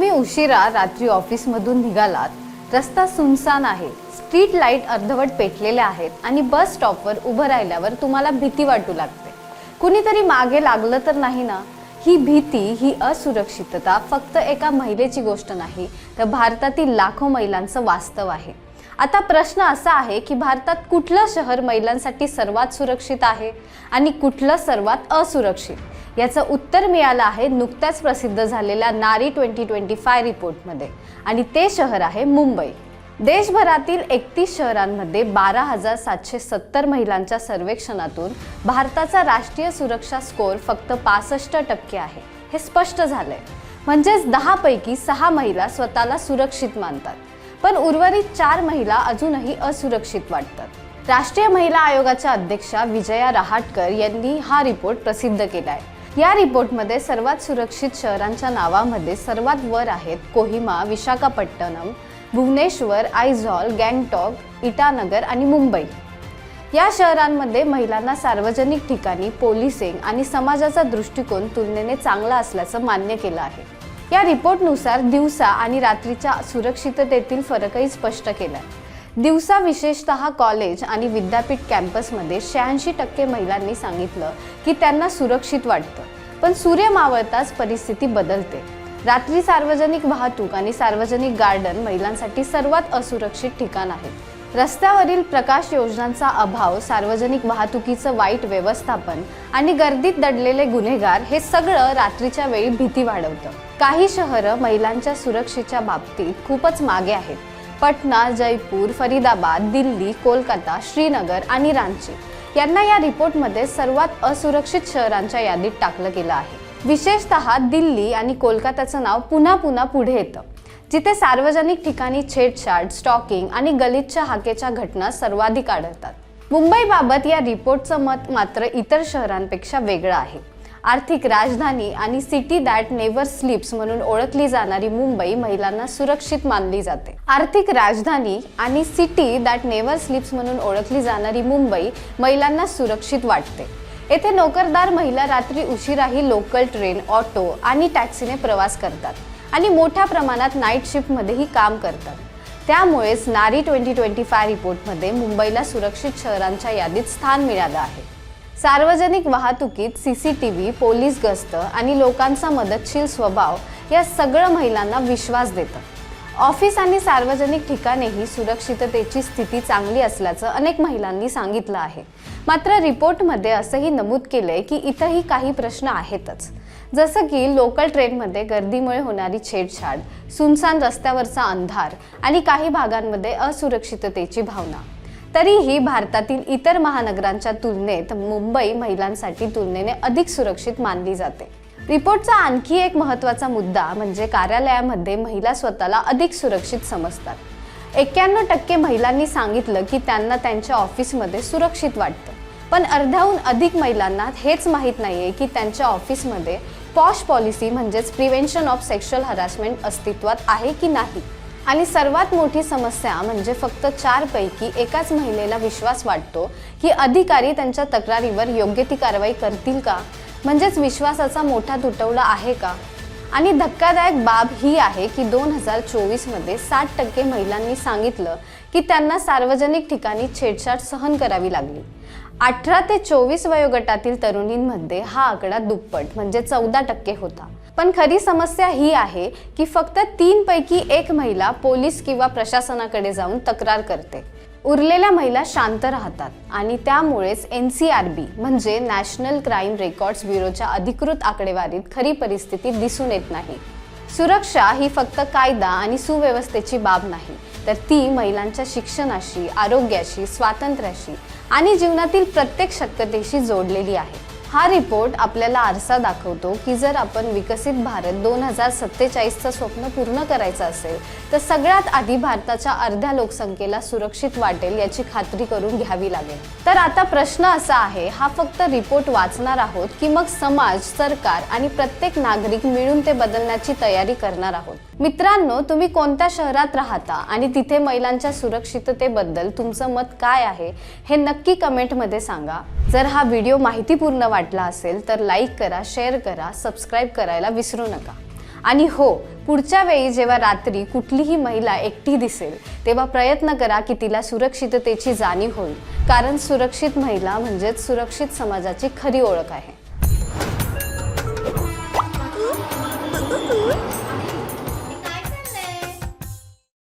तुम्ही उशिरा रात्री ऑफिसमधून निघालात. रस्ता सुनसान आहे. स्ट्रीट लाइट अर्धवट पेटलेल्या आहेत आणि बस स्टॉपवर उभं राहिल्यावर तुम्हाला भीती वाटू लागते. कुणीतरी मागे लागलं तर नाही ना? ही भीती ही असुरक्षितता फक्त एका महिलेची गोष्ट नाही तर भारतातील लाखो महिलांचं वास्तव आहे. आता प्रश्न असा आहे की भारतात कुठलं शहर महिलांसाठी सर्वात सुरक्षित आहे आणि कुठलं सर्वात असुरक्षित? याचं उत्तर मिळालं आहे नुकत्याच प्रसिद्ध झालेल्या नारी ट्वेंटी ट्वेंटी फाय रिपोर्टमध्ये. आणि ते शहर आहे मुंबई. देशभरातील एकतीस शहरांमध्ये बारा हजार सातशे सत्तर महिलांच्या सर्वेक्षणातून भारताचा राष्ट्रीय सुरक्षा स्कोअर फक्त पासष्ट टक्के आहे. हे स्पष्ट झालंय. म्हणजेच दहापैकी सहा महिला स्वतःला सुरक्षित मानतात. पण उर्वरित चार महिला अजूनही असुरक्षित वाटतात. राष्ट्रीय महिला आयोगाच्या अध्यक्षा विजया रहाटकर यांनी हा रिपोर्ट प्रसिद्ध केला आहे या रिपोर्टमध्ये सर्वात सुरक्षित शहरांच्या नावामध्ये सर्वात वर आहेत कोहिमा विशाखापट्टणम भुवनेश्वर आयझॉल गँगटॉक इटानगर आणि मुंबई. या शहरांमध्ये महिलांना सार्वजनिक ठिकाणी पोलिसिंग आणि समाजाचा दृष्टिकोन तुलनेने चांगला असल्याचं मान्य केलं आहे. या रिपोर्टनुसार दिवसा आणि रात्रीच्या सुरक्षिततेतील फरकही स्पष्ट केलाय दिवसा विशेषत कॉलेज आणि विद्यापीठ कॅम्पसमध्ये शहाऐंशी टक्के महिलांनी सांगितलं की त्यांना सुरक्षित वाटतं. पण सूर्य मावळताच परिस्थिती बदलते. रात्री सार्वजनिक वाहतूक आणि सार्वजनिक गार्डन महिलांसाठी सर्वात असुरक्षित ठिकाण आहे. रस्त्यावरील प्रकाश योजनांचा अभाव सार्वजनिक वाहतुकीचं वाईट व्यवस्थापन आणि गर्दीत दडलेले गुन्हेगार हे सगळं रात्रीच्या वेळी भीती वाढवतं. काही शहरं महिलांच्या सुरक्षेच्या बाबतीत खूपच मागे आहेत. पटना जयपूर फरीदाबाद दिल्ली कोलकाता श्रीनगर आणि रांची यांना या रिपोर्टमध्ये सर्वात असुरक्षित शहरांच्या यादीत टाकलं गेलं आहे. विशेषतः दिल्ली आणि कोलकाताचं नाव पुन्हा पुन्हा पुढे येतं. जिथे सार्वजनिक ठिकाणी छेडछाड स्टॉकिंग आणि गलितच्या हाकेच्या घटना सर्वाधिक आढळतात. मुंबईबाबत या रिपोर्टचं मत मात्र इतर शहरांपेक्षा वेगळं आहे. आर्थिक राजधानी आणि सिटी दॅट नेव्हर स्लिप्स म्हणून ओळखली जाणारी मुंबई महिलांना सुरक्षित मानली जाते. आर्थिक राजधानी आणि सिटी दॅट नेव्हर स्लिप्स म्हणून ओळखली जाणारी मुंबई महिलांना सुरक्षित वाटते. येथे नोकरदार महिला रात्री उशिराही लोकल ट्रेन ऑटो आणि टॅक्सीने प्रवास करतात आणि मोठ्या प्रमाणात नाईट शिफ्टमध्येही काम करतात. त्यामुळेच नारी ट्वेंटी ट्वेंटी फाय रिपोर्टमध्ये मुंबईला सुरक्षित शहरांच्या यादीत स्थान मिळालं आहे. सार्वजनिक वाहतुकीत C C T V police गस्त आणि लोकांचा मदतशील स्वभाव या सगळं महिलांना विश्वास देतं. ऑफिस आणि सार्वजनिक ठिकाणेही सुरक्षिततेची स्थिती चांगली असल्याचं अनेक महिलांनी सांगितलं आहे. मात्र रिपोर्टमध्ये असंही नमूद केलंय की इथंही काही प्रश्न आहेतच. जसं की लोकल ट्रेनमध्ये गर्दीमुळे होणारी छेडछाड सुनसान रस्त्यावरचा अंधार आणि काही भागांमध्ये असुरक्षिततेची भावना. तरीही भारतातील इतर महानगरांच्या तुलनेत मुंबई महिलांसाठी तुलनेने अधिक सुरक्षित मानली जाते. रिपोर्टचा आणखी एक महत्त्वाचा मुद्दा म्हणजे कार्यालयामध्ये महिला स्वतःला अधिक सुरक्षित समजतात. एक्क्याण्णव टक्के महिलांनी सांगितलं की त्यांना त्यांच्या ऑफिसमध्ये सुरक्षित वाटतं. पण अर्ध्याहून अधिक महिलांना हेच माहीत नाही आहे की त्यांच्या ऑफिसमध्ये पॉश पॉलिसी म्हणजेच प्रिव्हेन्शन ऑफ सेक्शुअल हरासमेंट अस्तित्वात आहे की नाही. आणि सर्वात मोठी समस्या म्हणजे फक्त चारपैकी एकाच महिलेला विश्वास वाटतो की अधिकारी त्यांच्या तक्रारीवर योग्य ती कारवाई करतील का? म्हणजेच विश्वासाचा मोठा तुटवडा आहे का? आणि धक्कादायक बाब ही आहे की दोन हजार चोवीसमध्ये साठ टक्के महिलांनी सांगितलं की त्यांना सार्वजनिक ठिकाणी छेडछाड सहन करावी लागली. अठरा ते चोवीस वयोगटातील तरुणींमध्ये हा आकडा दुप्पट म्हणजे चौदा टक्के होता. पण खरी समस्या ही आहे की फक्त तीन पैकी एक महिला पोलीस किंवा प्रशासनाकडे जाऊन तक्रार करते. उरलेल्या महिला शांत राहतात आणि त्यामुळेच एन सी आर बी म्हणजे नॅशनल क्राईम रेकॉर्ड्स ब्युरोच्या अधिकृत आकडेवारीत खरी परिस्थिती दिसून येत नाही. सुरक्षा ही फक्त कायदा आणि सुव्यवस्थेची बाब नाही तर ती महिलांच्या शिक्षणाशी आरोग्याशी स्वातंत्र्याशी आणि जीवनातील प्रत्येक शक्यतेशी जोडलेली आहे. हा रिपोर्ट आपल्याला आरसा दाखवतो की जर आपण विकसित भारत दोन हजार सत्तेचाळीसचं स्वप्न पूर्ण करायचं असेल तर सगळ्यात आधी भारताच्या अर्ध्या लोकसंख्येला सुरक्षित वाटेल याची खात्री करून घ्यावी लागेल. तर आता प्रश्न असा आहे हा फक्त रिपोर्ट वाचणार आहोत की मग समाज सरकार आणि प्रत्येक नागरिक मिळून ते बदलण्याची तयारी करणार आहोत? मित्रांनो तुम्ही कोणत्या शहरात राहता आणि तिथे महिलांच्या सुरक्षिततेबद्दल तुमचं मत काय आहे हे नक्की कमेंटमध्ये सांगा. जर हा व्हिडिओ माहितीपूर्ण वाटला असेल तर लाईक करा शेअर करा सबस्क्राईब करायला विसरू नका. आणि हो पुढच्या वेळी जेव्हा रात्री कुठलीही महिला एकटी दिसेल तेव्हा प्रयत्न करा की तिला सुरक्षिततेची जाणीव होईल. कारण सुरक्षित महिला म्हणजेच सुरक्षित समाजाची खरी ओळख आहे.